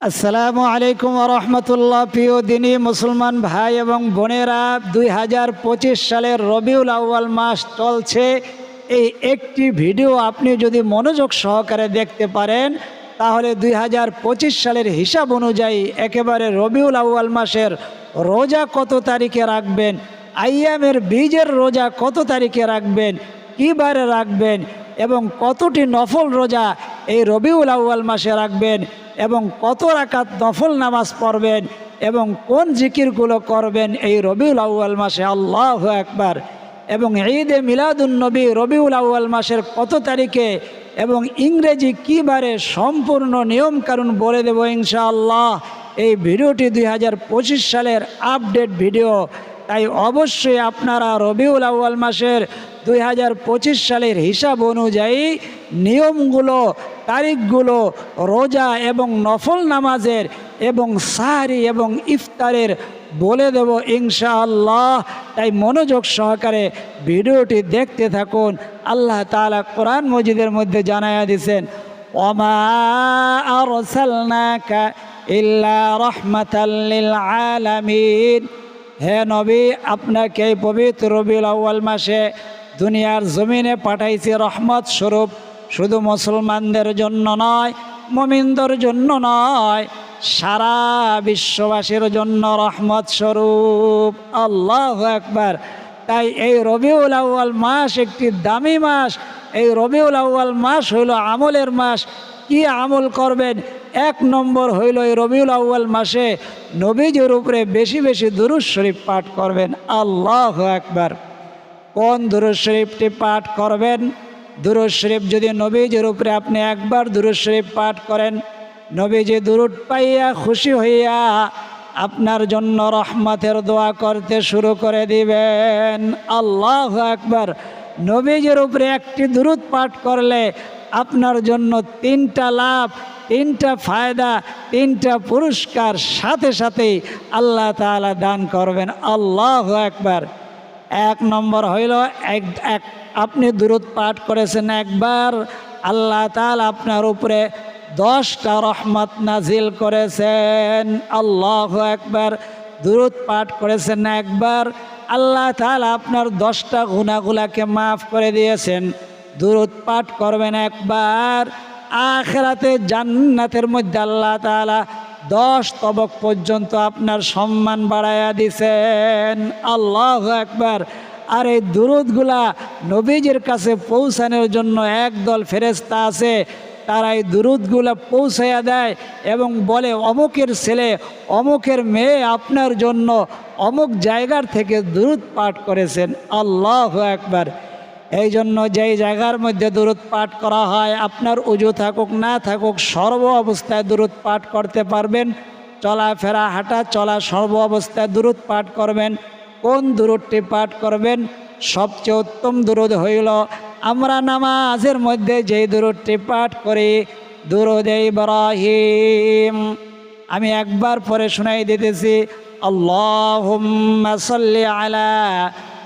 আসসালামু আলাইকুম রহমতুল্লাহ। প্রিয় দিনী মুসলমান ভাই এবং বোনেরা, দুই হাজার পঁচিশ সালের রবিউল আউ্য়াল মাস চলছে। এই একটি ভিডিও আপনি যদি মনোযোগ সহকারে দেখতে পারেন, তাহলে দুই হাজার পঁচিশ সালের হিসাব অনুযায়ী একেবারে রবিউল আউ্য়াল মাসের রোজা কত তারিখে রাখবেন আইয়ামের বীজের রোজা কত তারিখে রাখবেন কী বারে রাখবেন এবং কতটি নফল রোজা এই রবিউল আউ্য়াল মাসে রাখবেন এবং কত রাকাত নফল নামাজ পড়বেন এবং কোন জিকিরগুলো করবেন এই রবিউল আউ্য়াল মাসে? আল্লাহ একবার এবং ঈদে মিলাদুন্নবী রবিউল আউ্য়াল মাসের কত তারিখে? এবং ইংরেজি কী বারে সম্পূর্ণ নিয়মকানুন বলে দেব ইনশাআল্লাহ? এই ভিডিওটি দুই হাজার পঁচিশ সালের আপডেট ভিডিও। তাই অবশ্যই আপনারা রবিউল আউ্য়াল মাসের দুই হাজার পঁচিশ সালের হিসাব অনুযায়ী নিয়মগুলো, তারিখগুলো রোজা এবং নফল নামাজের এবং সাহারি এবং ইফতারের বলে দেব ইনশাআল্লাহ। তাই মনোযোগ সহকারে ভিডিওটি দেখতে থাকুন। আল্লাহ তাআলা কোরআন মজিদের মধ্যে জানায়া দিছেন, ওমা ইল্লা হে নবী, আপনাকে পবিত্র রবিউল আউ্য়াল মাসে দুনিয়ার জমিনে পাঠাইছে রহমত স্বরূপ। শুধু মুসলমানদের জন্য নয়, মমিনদের জন্য নয়, সারা বিশ্ববাসীর জন্য রহমত স্বরূপ। আল্লাহ একবার তাই এই রবিউল আউ্য়াল মাস একটি দামি মাস। এই রবিউল আউ্য়াল মাস হইল আমলের মাস। কি আমল করবেন? এক নম্বর হইল এই রবিউল আউ্য়াল মাসে নবীজির উপরে বেশি বেশি দুরুজ শরীফ পাঠ করবেন। আল্লাহ একবার কোন দুরুজ শরীফটি পাঠ করবেন? দুরুজ শরীফ যদি নবীজির উপরে আপনি একবার দুরুজ শরীফ পাঠ করেন, নবীজি দুরুদ পাইয়া খুশি হইয়া আপনার জন্য রহমতের দোয়া করতে শুরু করে দিবেন। আল্লাহ একবার নবীজির উপরে একটি দুরুদ পাঠ করলে আপনার জন্য তিনটা লাভ, তিনটা ফায়দা, তিনটা পুরস্কার সাথে সাথেই আল্লাহ তাআলা দান করবেন। আল্লাহ একবার এক নম্বর হইল, এক এক, আপনি দূরত পাঠ করেছেন একবার, আল্লাহ তাআলা আপনার উপরে দশটা রহমত নাজিল করেছেন। আল্লাহ একবার দূরত পাঠ করেছেন একবার, আল্লাহ তাআলা আপনার দশটা গুণাগুলাকে মাফ করে দিয়েছেন। দূরত পাঠ করবেন একবার, আখেরাতে জান্নাতের মধ্যে আল্লাহ তাআলা দশ তবক পর্যন্ত আপনার সম্মান বাড়াইয়া দিছেন। আল্লাহ একবার আর এই দুরুদগুলা নবীজির কাছে পৌঁছানোর জন্য একদল ফেরেস্তা আছে, তারা এই দুরুদগুলা পৌঁছাইয়া দেয় এবং বলে, অমুকের ছেলে, অমুকের মেয়ে আপনার জন্য অমুক জায়গার থেকে দুরুদ পাঠ করেছেন। আল্লাহ একবার এই জন্য যেই জায়গার মধ্যে দূরত পাঠ করা হয়, আপনার উজু থাকুক, না থাকুক, সর্ব অবস্থায় দূরত পাঠ করতে পারবেন। চলাফেরা, হাঁটা চলা, সর্ব অবস্থায় দূরত পাঠ করবেন। কোন দূরতটি পাঠ করবেন? সবচেয়ে উত্তম দূরদ হইল, আমরা নামাজের মধ্যে যেই দূরতটি পাঠ করি, দুরুদ ইব্রাহিম। আমি একবার পরে শুনাই দিতেছি আল্লাহ আলা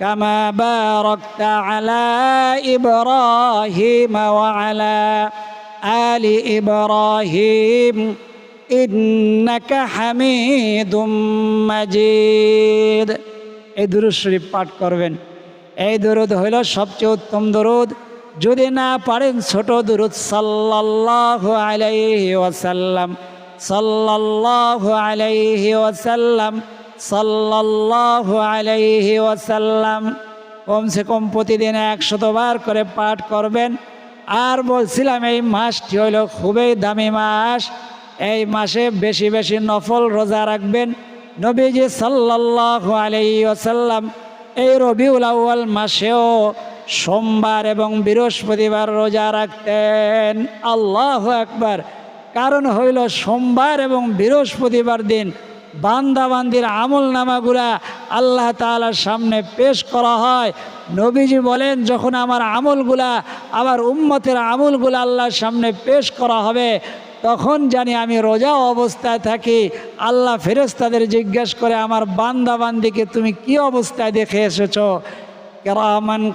كما باركت على إبراهيم وعلى آل إبراهيم إنك حميد مجيد এই দুরুদ শরীফ পাঠ করবেন এই দরুদ হইল সবচেয়ে উত্তম দরুদ যদি না পারেন ছোট দরুদ সাল্লাল্লাহু আলাইহি ওয়াসাল্লাম সাল্লাল্লাহু আলাইহি ওয়াসাল্লাম সাল্লাল্লাহু আলাইহি ওয়াসাল্লাম কমসে কম প্রতিদিন একশতবার করে পাঠ করবেন। আর বলছিলাম, এই মাসটি হইল খুবই দামি মাস। এই মাসে বেশি বেশি নফল রোজা রাখবেন। নবীজি সাল্লাল্লাহু আলাইহি ওয়াসাল্লাম এই রবিউল আউ্য়াল মাসেও সোমবার এবং বৃহস্পতিবার রোজা রাখতেন। আল্লাহ একবার কারণ হইল সোমবার এবং বৃহস্পতিবার দিন বান্দাবান্দির আমল নামাগুলা আল্লাহ তাআলার সামনে পেশ করা হয়। নবীজি বলেন, যখন আমার আমলগুলা, আমার উম্মতের আমলগুলা আল্লাহর সামনে পেশ করা হবে, তখন জানি আমি রোজা অবস্থায় থাকি। আল্লাহ ফেরেস্তাদের জিজ্ঞেস করে, আমার বান্দাবান্দিকে তুমি কি অবস্থায় দেখে এসেছ? কেরামান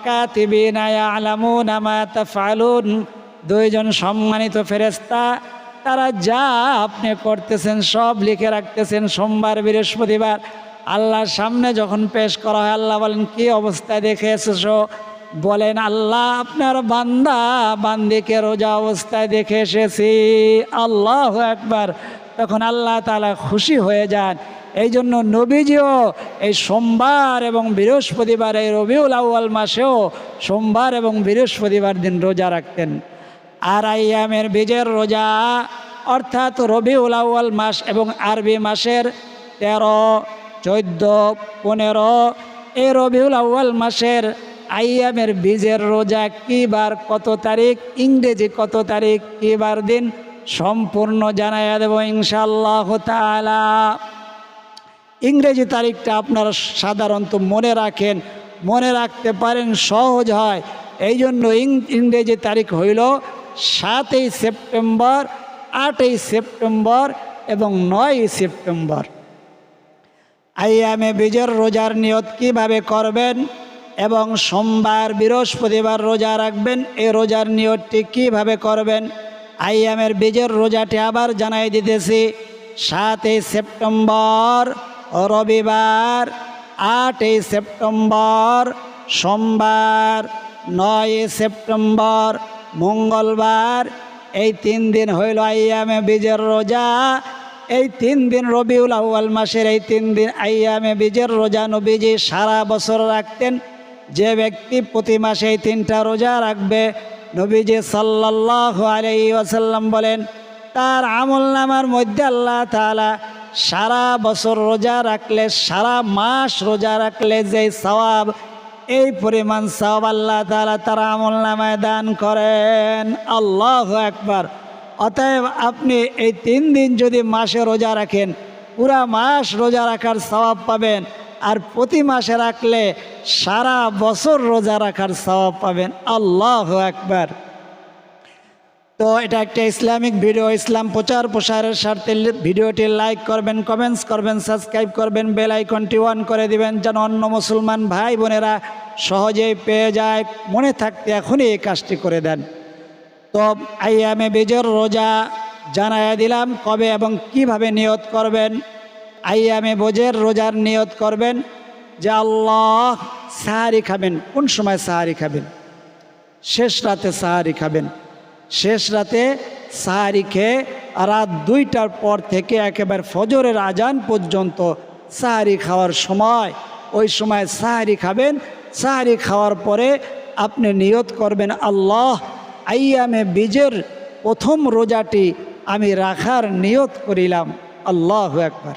দুইজন সম্মানিত ফেরেস্তা তারা যা আপনি করতেছেন, সব লিখে রাখতেছেন সোমবার, বৃহস্পতিবার। আল্লাহর সামনে যখন পেশ করা হয়, আল্লাহ বলেন, কি অবস্থায় দেখে এসেছ বলেন, আল্লাহ আপনার বান্দা, বান্দিকে রোজা অবস্থায় দেখে এসেছি। আল্লাহ একবার তখন আল্লাহ তালা খুশি হয়ে যান। এই জন্য নবীজিও এই সোমবার এবং বৃহস্পতিবার, এই রবিউল আউয়াল মাসেও সোমবার এবং বৃহস্পতিবার দিন রোজা রাখতেন। আর আইয়ামের বীজের রোজা, অর্থাৎ রবিউল আউয়াল মাস এবং আরবি মাসের তেরো, চোদ্দ, পনেরো, এই রবিউল আউয়াল মাসের আইয়ামের বীজের রোজা কী বার কত তারিখ, ইংরেজি কত তারিখ কী বার দিন, সম্পূর্ণ জানাইয়া দেব ইনশাল্লাহ তাআলা। ইংরেজি তারিখটা আপনারা সাধারণত মনে রাখেন, মনে রাখতে পারেন সহজ হয়। এই জন্য ইংরেজি তারিখ হইল সাতই সেপ্টেম্বর, আটই সেপ্টেম্বর এবং নয়ই সেপ্টেম্বর। আইয়ামে বীজের রোজার নিয়ত কীভাবে করবেন এবং সোমবার, বৃহস্পতিবার রোজা রাখবেন এই রোজার নিয়তটি কীভাবে করবেন? আইয়ামের বীজের রোজাটি আবার জানাই দিতেছি, সাতই সেপ্টেম্বর, রবিবার, আটই সেপ্টেম্বর, সোমবার, নয় সেপ্টেম্বর মঙ্গলবার, এই তিন দিন হইল আইয়ামে বীজের রোজা। এই তিন দিন রবিউল আউয়াল মাসের এই তিন দিন আইয়ামে বীজের রোজা নবীজি সারা বছর রাখতেন। যে ব্যক্তি প্রতি মাসে এই তিনটা রোজা রাখবে, নবীজি সাল্লাহ আলাই ওয়াসাল্লাম বলেন, তার আমল নামার মধ্যে আল্লাহ তাআলা সারা বছর রোজা রাখলে, সারা মাস রোজা রাখলে যে সওয়াব এই পরিমাণ সব আল্লাহ তালা তারা আমল নামায় দান করেন। আল্লাহ একবার অতএব আপনি এই তিন দিন যদি মাসে রোজা রাখেন, পুরা মাস রোজা রাখার স্বভাব পাবেন আর প্রতি মাসে রাখলে সারা বছর রোজা রাখার স্বভাব পাবেন। আল্লাহ একবার তো এটা একটা ইসলামিক ভিডিও, ইসলাম প্রচার প্রসারের স্বার্থে ভিডিওটি লাইক করবেন কমেন্টস করবেন সাবস্ক্রাইব করবেন বেল আইকনটি অন করে দিবেন, যেন অন্য মুসলমান ভাই বোনেরা সহজেই পেয়ে যায়। মনে থাকতে এখনই এই কাজটি করে দেন। তো আই আইয়ামে বীজের রোজা জানাইয়া দিলাম, কবে এবং কীভাবে নিয়ত করবেন? আই আইয়ামে বোজের রোজার নিয়ত করবেন যে আল্লাহ সাহারি খাবেন। কোন সময় সাহারি খাবেন? শেষ রাতে সাহারি খাবেন। শেষ রাতে সাহারি খেয়ে রাত দুইটার পর থেকে একেবারে ফজরের আজান পর্যন্ত সাহারি খাওয়ার সময়। ওই সময় সাহারি খাবেন। সাহারি খাওয়ার পরে আপনি নিয়ত করবেন, আল্লাহ, আইয়ামে বীজের প্রথম রোজাটি আমি রাখার নিয়ত করিলাম। আল্লাহ একবার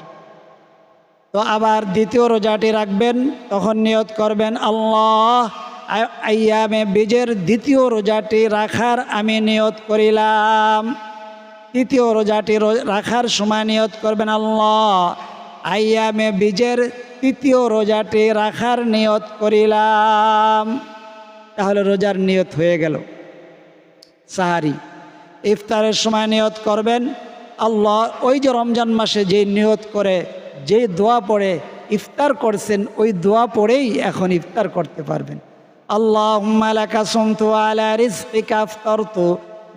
তো আবার দ্বিতীয় রোজাটি রাখবেন, তখন নিয়ত করবেন, আল্লাহ আ- আইয়ামে বীজের দ্বিতীয় রোজাটি রাখার আমি নিয়ত করিলাম। তৃতীয় রোজাটি রাখার সময় নিয়ত করবেন আল্লাহ। আইয়ামে বীজের তৃতীয় রোজাটি রাখার নিয়ত করিলাম। তাহলে রোজার নিয়ত হয়ে গেল। সাহারি, ইফতারের সময় নিয়ত করবেন। আল্লাহ ওই যে রমজান মাসে যে নিয়ত করে, যে দোয়া পড়ে, ইফতার করছেন, ওই দোয়া পড়েই এখন ইফতার করতে পারবেন। আল্লাহ লাকা সুমতু আলা রিজকিকা আফতারতু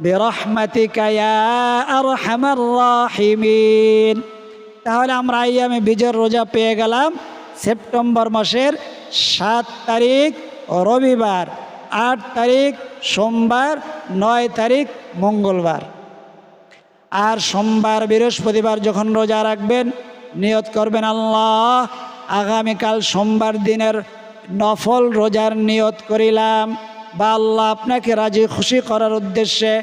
বিরহমাতিকা ইয়া আরহামার রাহিমিন। তাহলে আমরা আইয়ামে বীজের রোজা পেয়ে গেলাম সেপ্টেম্বর মাসের সাত তারিখ রবিবার, আট তারিখ সোমবার, নয় তারিখ মঙ্গলবার। আর সোমবার, বৃহস্পতিবার যখন রোজা রাখবেন, নিয়ত করবেন আল্লাহ, আগামীকাল সোমবার দিনের নফল রোজার নিয়ত করিলাম বা আল্লাহ আপনাকে রাজি খুশি করার উদ্দেশ্যে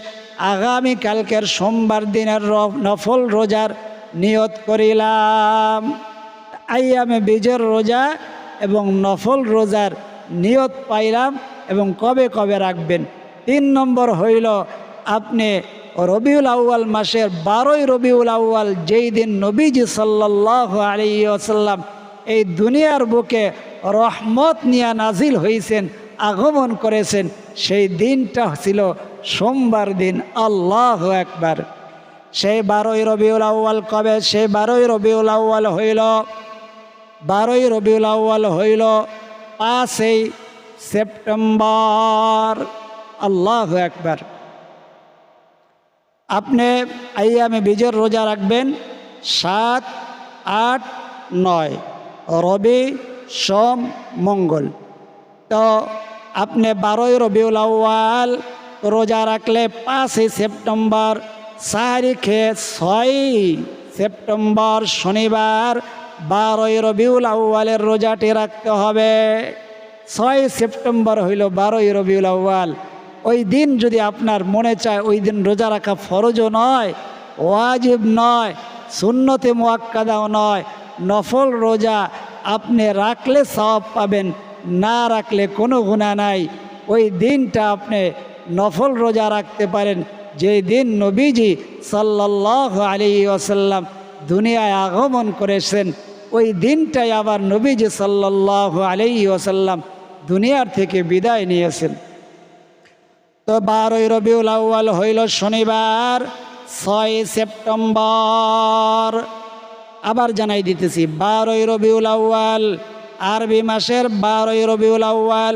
আগামীকালকের সোমবার দিনের নফল রোজার নিয়ত করিলাম। আইয়ামে বীজের রোজা এবং নফল রোজার নিয়ত পাইলাম এবং কবে কবে রাখবেন? তিন নম্বর হইল আপনি রবিউল আউয়াল মাসের বারোই রবিউল আউয়াল যেই দিন নবীজি সাল্লাহ আলী আসাল্লাম এই দুনিয়ার বুকে রহমত নিয়ে নাজিল হয়েছেন আগমন করেছেন, সেই দিনটা ছিল সোমবার দিন, আল্লাহ একবার সেই বারোই রবিউল আউ্য়াল কবে? সেই বারোই রবিউল আউ্য়াল হইল, বারোই রবিউল আউ্য়াল হইল পাঁচই সেপ্টেম্বর। আল্লাহ একবার আপনি আইয়ামে বীজের রোজা রাখবেন, সাত, আট, নয়, রবি সোম, মঙ্গল। তো আপনি বারোই রবিউল আউ্য়াল রোজা রাখলে পাঁচই সেপ্টেম্বর তারিখে ছয়ই সেপ্টেম্বর শনিবার বারোই রবিউল আউ্য়ালের রোজাটি রাখতে হবে। ছয় সেপ্টেম্বর হইল বারোই রবিউল আউ্য়াল। ওই দিন যদি আপনার মনে চায় ওই দিন রোজা রাখা ফরজও নয়, ওয়াজিব নয়, সুন্নতে মোয়াক্কাদাও নয়, নফল রোজা আপনি রাখলে সব পাবেন, না রাখলে কোনো গুণা নাই। ওই দিনটা আপনি নফল রোজা রাখতে পারেন। যেই দিন নবীজি সাল্লাহ আলী ওসাল্লাম দুনিয়ায় আগমন করেছেন, ওই দিনটাই আবার নবীজি সাল্লাহ আলী ওসাল্লাম দুনিয়ার থেকে বিদায় নিয়েছেন। তো বারোই রবিউল আউ্য়াল হইল শনিবার, ছয় সেপ্টেম্বর। আবার জানাই দিতেছি, বারোই রবিউল আউ্য়াল, আরবি মাসের বারোই রবিউল আউ্য়াল,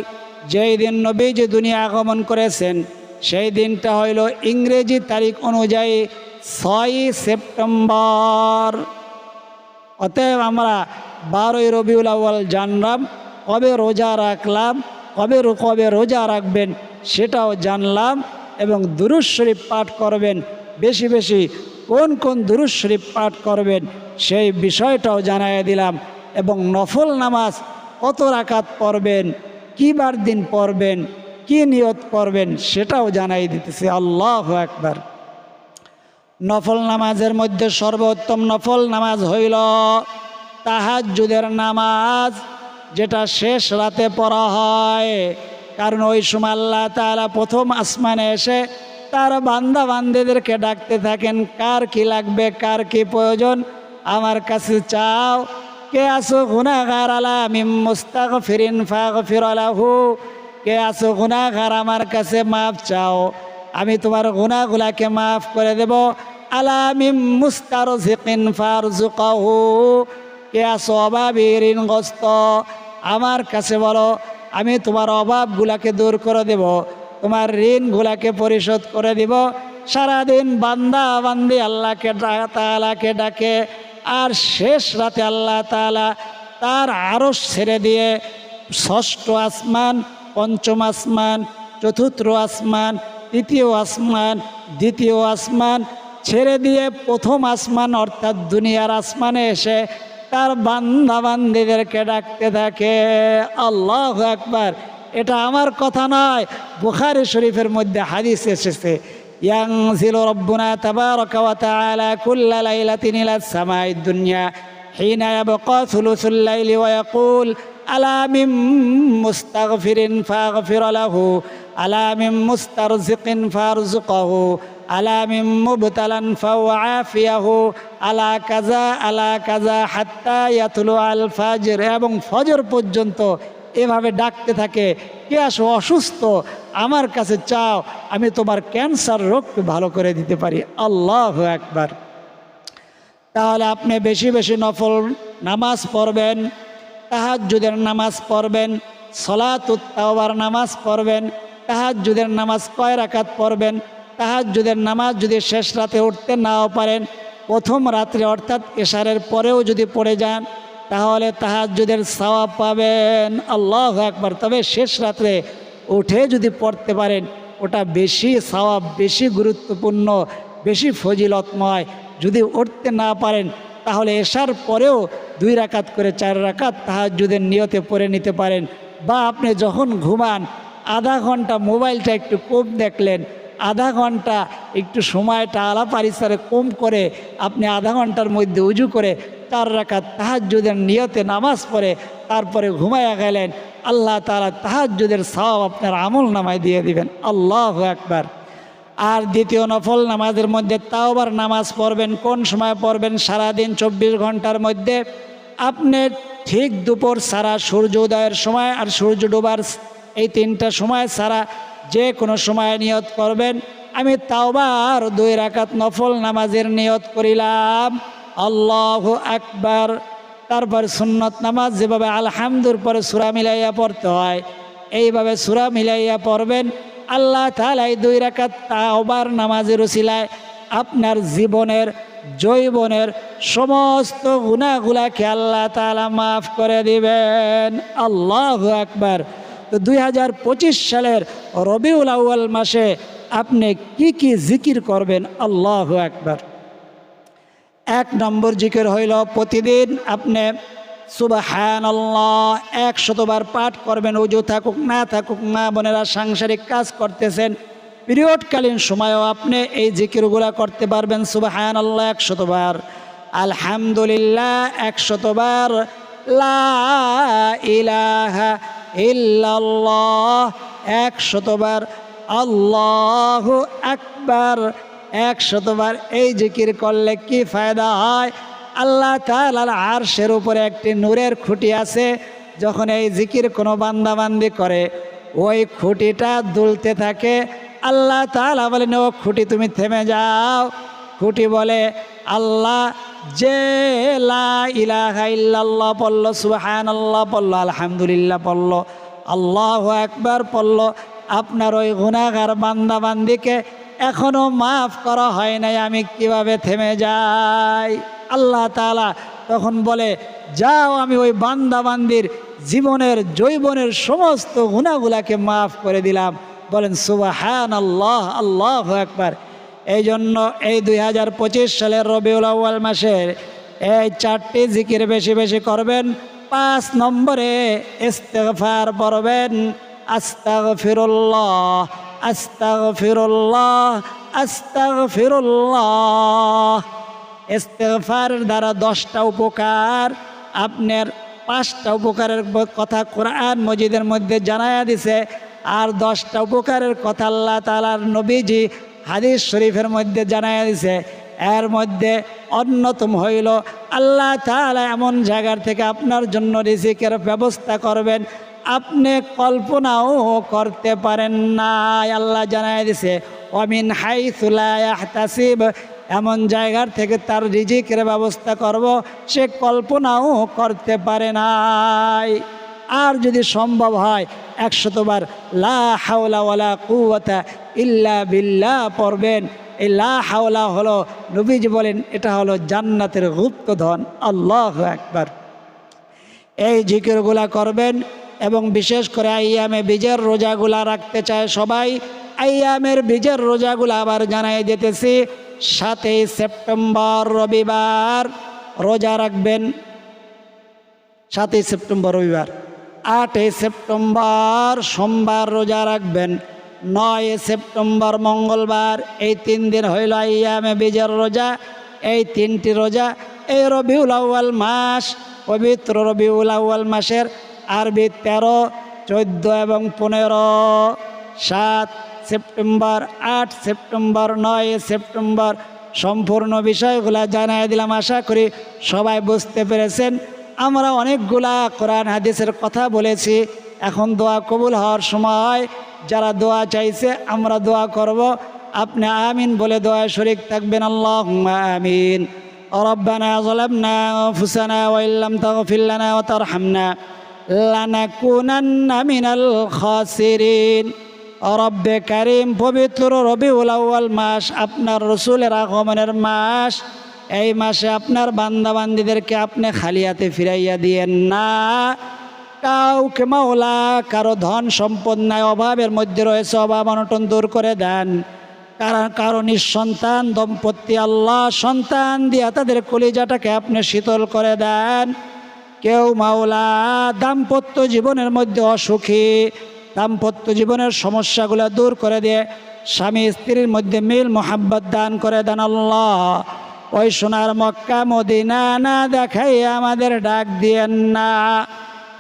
যেই দিন নবীজি দুনিয়া আগমন করেছেন, সেই দিনটা হইল ইংরেজি তারিখ অনুযায়ী ছয় সেপ্টেম্বর। অতএব আমরা বারোই রবিউল আউ্য়াল জানলাম, কবে রোজা রাখলাম, কবে কবে রোজা রাখবেন সেটাও জানলাম এবং দুরুজ পাঠ করবেন। বেশি বেশি কোন কোন দুরুজ শরীফ পাঠ করবেন সেই বিষয়টাও জানাই দিলাম। এবং নফল নামাজ কত রাকাত পড়বেন, কী বার দিন পড়বেন, কি নিয়ত করবেন সেটাও জানাই দিতেছি। আল্লাহ একবার নফল নামাজের মধ্যে সর্বোত্তম নফল নামাজ হইল তাহাজুদের নামাজ, যেটা শেষ রাতে পড়া হয়। কারণ ওই সময় আল্লাহ তালা প্রথম আসমানে এসে তার বান্দা বান্দিদেরকে ডাকতে থাকেন, কার কি লাগবে, কার কি প্রয়োজন? আমার কাছে চাও, কে আসো গুনাগার আলা মিম মুস্তাক ফিরিন ফাগ ফির আলাহু কে আসো গুনাগার আমার কাছে মাফ চাও, আমি তোমার গুনাগুলাকে মাফ করে দেব। আলা মিম মুস্তার জিকিন ফার জুকাহু কে আসো অভাবীর গস্ত আমার কাছে বলো, আমি তোমার অভাবগুলাকে দূর করে দেব, তোমার ঋণগুলাকে পরিশোধ করে দিব। সারাদিন বান্দা বান্দি আল্লাহকে তালাকে ডাকে আর শেষ রাতে আল্লাহ তালা তার আরস ছেড়ে দিয়ে ষষ্ঠ আসমান, পঞ্চম আসমান, চতুর্থ আসমান, তৃতীয় আসমান, দ্বিতীয় আসমান ছেড়ে দিয়ে প্রথম আসমান অর্থাৎ দুনিয়ার আসমানে এসে তার বান্দা বান্দিদেরকে ডাকতে থাকে। আল্লাহ একবার এটা আমার কথা নয়, বুখারি শরীফের মধ্যে হাদিস এসেছে। ينزل ربنا تبارك وتعالى كل ليلة إلى السماء الدنيا حين يبقى ثلث الليل ويقول ألا من مستغفر فاغفر له ألا من مسترزق فارزقه ألا من مبتلا فوعافيه আলা কাজা আলা কাজা হাত্তা ইয়াতুলু আল ফাজর এবং ফজর পর্যন্ত এভাবে ডাকতে থাকে, কে আসো অসুস্থ? আমার কাছে চাও, আমি তোমার ক্যান্সার রোগকে ভালো করে দিতে পারি। আল্লাহ একবার তাহলে আপনি বেশি বেশি নফল নামাজ পড়বেন তাহাজুদের নামাজ পড়বেন সলাতুত্তাওবার নামাজ পড়বেন তাহাজুদের নামাজ কয় রাকাত পড়বেন তাহাজুদের নামাজ যদি শেষ রাতে উঠতে নাও পারেন, প্রথম রাত্রে অর্থাৎ এশারের পরেও যদি পড়ে যান তাহলে তাহাজুদের সওয়াব পাবেন। আল্লাহ একবার তবে শেষ রাত্রে উঠে যদি পড়তে পারেন, ওটা বেশি সওয়াব, বেশি গুরুত্বপূর্ণ, বেশি ফজিলতময়। যদি উঠতে না পারেন, তাহলে এশার পরেও দুই রাকাত করে চার রাকাত তাহাজুদের নিয়তে পড়ে নিতে পারেন। বা আপনি যখন ঘুমান, আধা ঘণ্টা মোবাইলটা একটু কম দেখলেন আধা ঘণ্টা একটু সময়টা আলাপারিসারে কম করে আপনি আধা ঘণ্টার মধ্যে উজু করে চার রাখাত তাহাজুদের নিয়তে নামাজ পড়ে, তারপরে ঘুমাইয়া গেলেন। আল্লাহ তালা তাহাজুদের সব আপনার আমল নামায় দিয়ে দিবেন। আল্লাহ একবার আর দ্বিতীয় নফল নামাজের মধ্যে তাওবার নামাজ পড়বেন। কোন সময় পড়বেন? সারাদিন চব্বিশ ঘণ্টার মধ্যে। আপনি ঠিক দুপুর সারা সূর্য উদয়ের সময় আর সূর্য ডোবার এই তিনটা সময় সারা যে কোনো সময় নিয়ত করবেন। আমি তাওবার দুই রাকাত নফল নামাজের নিয়ত করিলাম। আল্লাহ আকবার। তারপর সুন্নত নামাজ যেভাবে আলহামদুর পরে সুরা মিলাইয়া পড়তে হয়, এইভাবে সুরা মিলাইয়া পড়বেন। আল্লাহ তালা এই দুই রাকাত তাওবার নামাজের উসিলায় আপনার জীবনের জৈবনের সমস্ত গুণাগুলাকে আল্লাহ তালা মাফ করে দিবেন। আল্লাহ আকবার। দুই হাজার পঁচিশ সালের রবিউল আউ্য়াল মাসে আপনি কি কি জিকির করবেন? আল্লাহ একবার এক নম্বর জিকির হইল প্রতিদিন আপনি সুবাহান আল্লাহ এক শতবার পাঠ করবেন, উজু থাকুক, না থাকুক, মা বোনেরা সাংসারিক কাজ করতেছেন, পিরিয়ডকালীন সময়ও আপনি এই জিকিরগুলা করতে পারবেন সুবাহান আল্লাহ এক শতবার আলহামদুলিল্লাহ এক শতবার লা ইলাহা ইল্লাল্লাহ এক শতবার আল্লাহ একবার এক শতবার এই জিকির করলে কি ফায়দা হয়? আল্লাহ তালার আরশের উপরে একটি নূরের খুঁটি আছে, যখন এই জিকির কোনো বান্দাবান্দি করে, ওই খুঁটিটা দুলতে থাকে। আল্লাহ তালা বলেন, ও খুঁটি, তুমি থেমে যাও। খুঁটি বলে, আল্লাহ যে ইলাহা ইল্লাল্লাহ পড়ল সুবহান আল্লাহ পড়ল, আলহামদুলিল্লাহ পড়ল, আল্লাহ একবার পড়ল, আপনার ওই গুণাগার বান্দাবান্দিকে এখনও মাফ করা হয় নাই, আমি কীভাবে থেমে যাই? আল্লাহ তালা তখন বলে, যাও, আমি ওই বান্দাবান্দির জীবনের জৈবনের সমস্ত গুণাগুলাকে মাফ করে দিলাম। বলেন সুবাহান আল্লাহ আল্লাহ একবার এই জন্য এই দুই হাজার পঁচিশ সালের রবিউল আউ্য়াল মাসের এই চারটি জিকির বেশি বেশি করবেন। পাঁচ নম্বরে ইস্তেগফার পড়বেন। আস্তাগ ফিরুল্লাহ আস্তাগ ফিরুল্লাহ আস্তাগ ফিরুল্লাহ দ্বারা দশটা উপকার, আপনার পাঁচটা উপকারের কথা কোরআন মজিদের মধ্যে জানায়া দিছে। আর দশটা উপকারের কথা আল্লাহ তালার নবীজি হাদিস শরীফের মধ্যে জানায়া দিছে, এর মধ্যে অন্যতম হইল, আল্লাহ তালা এমন জায়গার থেকে আপনার জন্য রিজিকের ব্যবস্থা করবেন, আপনি কল্পনাও করতে পারেন না আল্লাহ জানায় দিছে অমিন হাই তাসিব এমন জায়গার থেকে তার রিজিকের ব্যবস্থা করব, সে কল্পনাও করতে পারে নাই। আর যদি সম্ভব হয়, একশতবার, লা হাওলা ওয়ালা ইল্লা বিল্লা পড়বেন। এই লা হাওলা হলো নবীজি বলেন, এটা হলো জান্নাতের গুপ্তধন। আল্লাহ একবার এই জিকিরগুলা করবেন এবং বিশেষ করে আইয়ামে বীজের রোজাগুলা রাখতে চায় সবাই। আইয়ামের বীজের রোজাগুলা আবার জানাই দিতেছি, সাতই সেপ্টেম্বর রবিবার রোজা রাখবেন। সাতই সেপ্টেম্বর রবিবার। আটই সেপ্টেম্বর সোমবার রোজা রাখবেন। নয় সেপ্টেম্বর মঙ্গলবার, এই তিন দিন হইল আইয়ামে বীজের রোজা, এই তিনটি রোজা, এই রবিউল আউ্য়াল মাস, পবিত্র রবিউল আউ্য়াল মাসের আরবি তেরো, চোদ্দ এবং পনেরো, সাত সেপ্টেম্বর, আট সেপ্টেম্বর, নয় সেপ্টেম্বর, সম্পূর্ণ বিষয়গুলা জানাই দিলাম। আশা করি সবাই বুঝতে পেরেছেন। আমরা অনেকগুলা কোরআন, হাদিসের কথা বলেছি। এখন দোয়া কবুল হওয়ার সময় যারা দোয়া চাইছে আমরা দোয়া করব আপনি আমিন বলে দোয়া শরিক থাকবেন আল্লাহ আমিন ربنا ظلمنا أنفسنا وإن لم تغفر لنا وترحمنا لنكونن من الخاسرين রব্বে কারিম পবিত্র রবিউল আউ্য়াল মাস আপনার রসুলের আগমনের মাস এই মাসে আপনার বান্দাবান্দিদেরকে আপনি খালিয়াতে ফিরাইয়া দিয়েন না কাউকে মাওলা, কারও ধন সম্পদ নাই, অভাবের মধ্যে রয়েছে, অভাব অনটন দূর করে দেন। কারণ, কারও নিঃসন্তান, দম্পতি আল্লাহ সন্তান দিয়া তাদের কলিজাটাকে আপনি শীতল করে দেন। কেউ মাওলা, দাম্পত্য জীবনের মধ্যে অসুখী, দাম্পত্য জীবনের সমস্যাগুলো দূর করে দিয়ে স্বামী স্ত্রীর মধ্যে মিল মোহাব্বত দান করে দেন আল্লাহ। ওই সোনার মক্কা মদিনা না দেখাই আমাদের ডাক দিয়েন না।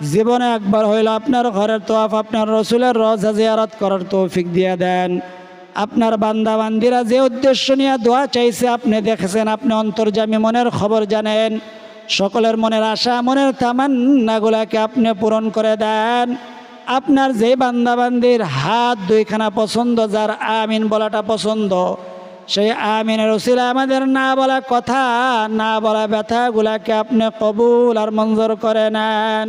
জীবনে একবার হইল আপনার ঘরের তোয়াফ আপনার রসুলের রজা জিয়ারত করার তৌফিক দিয়ে দেন। আপনার বান্দাবান্দিরা যে উদ্দেশ্য নিয়ে দোয়া চাইছে, আপনি দেখেছেন, আপনি অন্তর্জামী মনের খবর জানেন। সকলের মনের আশা, মনের তামান্নাগুলাকে আপনি পূরণ করে দেন। আপনার যে বান্দাবান্দির হাত দুইখানা পছন্দ, যার আমিন বলাটা পছন্দ, সেই আমিনের উসিলা আমাদের না বলা কথা, না বলা ব্যথাগুলাকে আপনি কবুল আর মঞ্জুর করে নেন।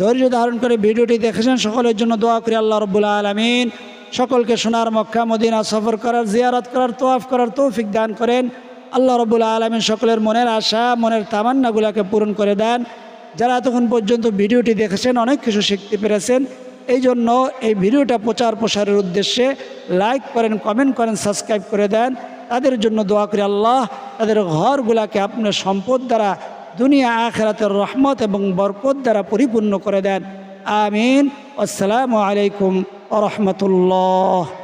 ধৈর্য ধারণ করে ভিডিওটি দেখেছেন সকলের জন্য দোয়া করি আল্লাহ রব্বুল্লা আলমিন। সকলকে সোনার মক্কা, মদিনা সফর করার, জিয়ারত করার, তোয়াফ করার তৌফিক দান করেন। আল্লাহ রব্বুল্লা আলমিন সকলের মনের আশা, মনের তামান্নাগুলোকে পূরণ করে দেন। যারা এতক্ষণ পর্যন্ত ভিডিওটি দেখেছেন, অনেক কিছু শিখতে পেরেছেন। এই জন্য এই ভিডিওটা প্রচার প্রসারের উদ্দেশ্যে লাইক করেন, কমেন্ট করেন, সাবস্ক্রাইব করে দেন। তাদের জন্য দোয়া করি আল্লাহ, তাদের ঘরগুলাকে আপনার সম্পদ দ্বারা দুনিয়া আখেরাতের রহমত এবং বরকত দ্বারা পরিপূর্ণ করে দেন। আমিন। আসসালামু আলাইকুম রহমতুল্লাহ।